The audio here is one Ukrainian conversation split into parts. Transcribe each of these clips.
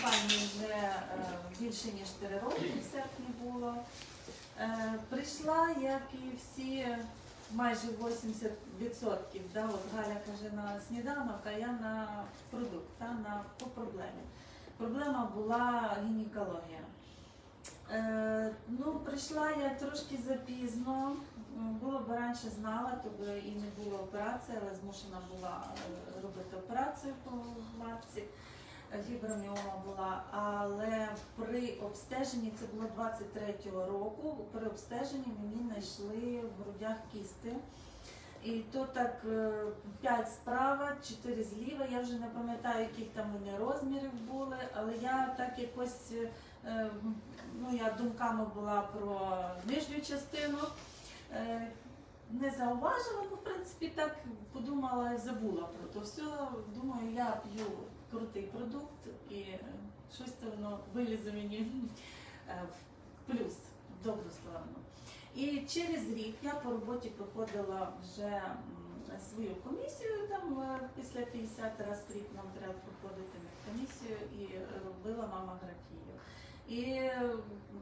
компанії вже е, більше ніж 4 роки в серпні було. Е, Прийшла, як і всі, майже 80%, да, от Галя каже на сніданок, а я на продукт, та, на, по проблемі. Проблема була гінекологія. Е, ну, прийшла я трошки запізно. Було б раніше знала, то і не було операції, але змушена була робити операцію по матці. Е, Фіброміома була, але при обстеженні, це було 23-го року, при обстеженні мені знайшли в грудях кісти. І то так 5 справа, 4 зліва. Я вже не пам'ятаю, яких там вони розмірів були, але я так якось е, ну, я думками була про нижню частину. Е, Не зауважила, ну, в принципі, так подумала і забула про то все. Думаю, я п'ю крутий продукт і е, щось то воно вилізе мені е, в плюс, в добру сторону. І через рік я по роботі проходила вже свою комісію, там е, після 50 разів в рік нам треба проходити на комісію і робила мамографію. І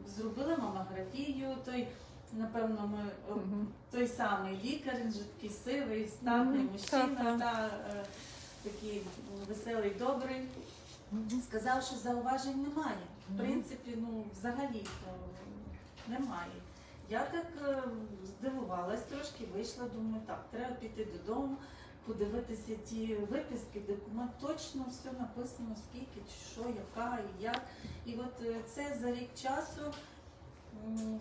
зробила мамографію, той, напевно, ми, той самий лікар, він же такий сивий, статний мужчина, та, такий веселий, добрий. Сказав, що зауважень немає. В принципі, ну взагалі то немає. Я так е, здивувалась трошки, вийшла, думаю, так, треба піти додому, подивитися ті виписки, документ, точно все написано, скільки, що, яка і як. І от е, це за рік часу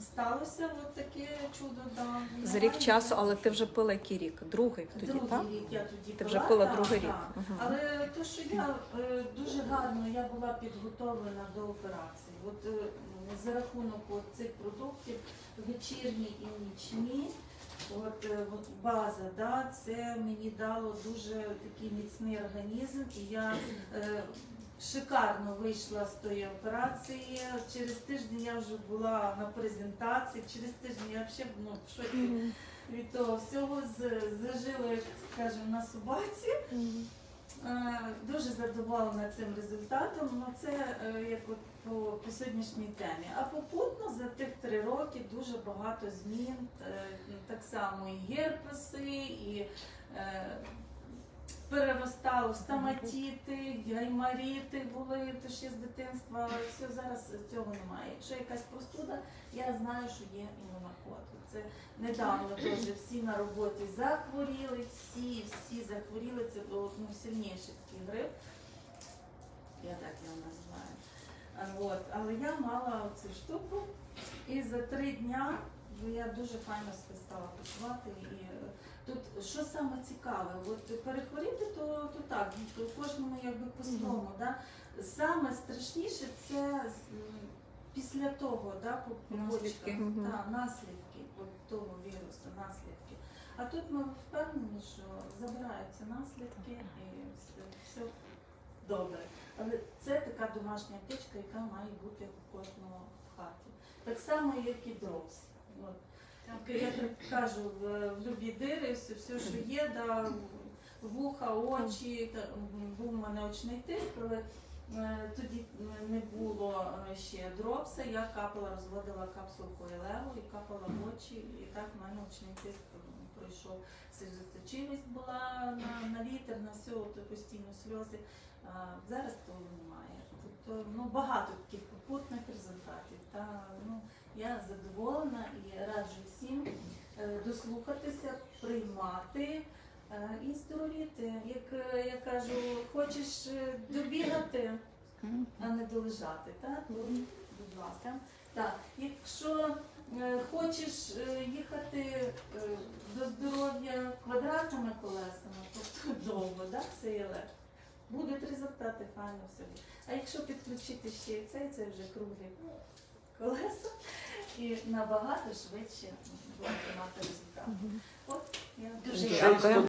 сталося от таке чудо. Да. За рік часу, але ти вже пила який рік? Другий тоді, другий так? рік я тоді Ти вже пила, так, другий так. рік. Мгм. Але то, що я е, дуже гарно я була підготовлена до операції. От е, за рахунок от цих продуктів вечірні і нічні. От, е, база, да, це мені дало дуже такий міцний організм, і я е, шикарно вийшла з тої операції. Через тиждень я вже була на презентації. Через тиждень я взагалі ну, в шоці від того всього зажила, як скажемо, на собаці. Е, Дуже задоволена цим результатом. Ну це е, як от по, по сьогоднішній темі. А попутно за тих три роки дуже багато змін. Е, Так само і герпеси, і е, переростало стоматіти, гаймаріти були, то ще з дитинства. Все зараз цього немає. Якщо якась простуда, я знаю, що є імунокод. Це недавно теж всі на роботі захворіли, всі, всі захворіли. Це був ну, сильніший такий грип. Я так його називаю. А, От. Але я мала цю штуку, і за три дня ну, я дуже файно стала почувати. І е, тут що саме цікаве, от перехворіти, то, то так, то кожному якби по-своєму. Да? Саме страшніше це після того, да, по, по почкам. Мгм. Та, наслідки от того. А тут ми впевнені, що забираються наслідки і все, все добре. Але це така домашня печка, яка має бути у кожного в хаті. Так само, як і дровс. Я так кажу, в, в любі дири, все, все, що є, да, вуха, очі, та, був у мене очний тиск, але е, тоді не було е, ще дропса, я капала, розводила капсулку Елево і капала в очі, і так в мене очний тиск м, пройшов. Сльозоточивість була на, на вітер, на все, от постійно сльози. А, зараз того немає. Тобто ну, багато таких попутних результатів. Та, ну, я задоволена і раджу всім е, дослухатися, приймати е, і здоровіти. Як е, я кажу, хочеш добігати, а не долежати. Так? Будь ласка. Так, якщо е, хочеш е, їхати е, до здоров'я квадратними колесами, тобто довго, так, це є легко. Будуть результати, файно все. буде. А якщо підключити ще і це, це вже круглі колеса і набагато швидше будете мати результат. От я Дуже Дякую.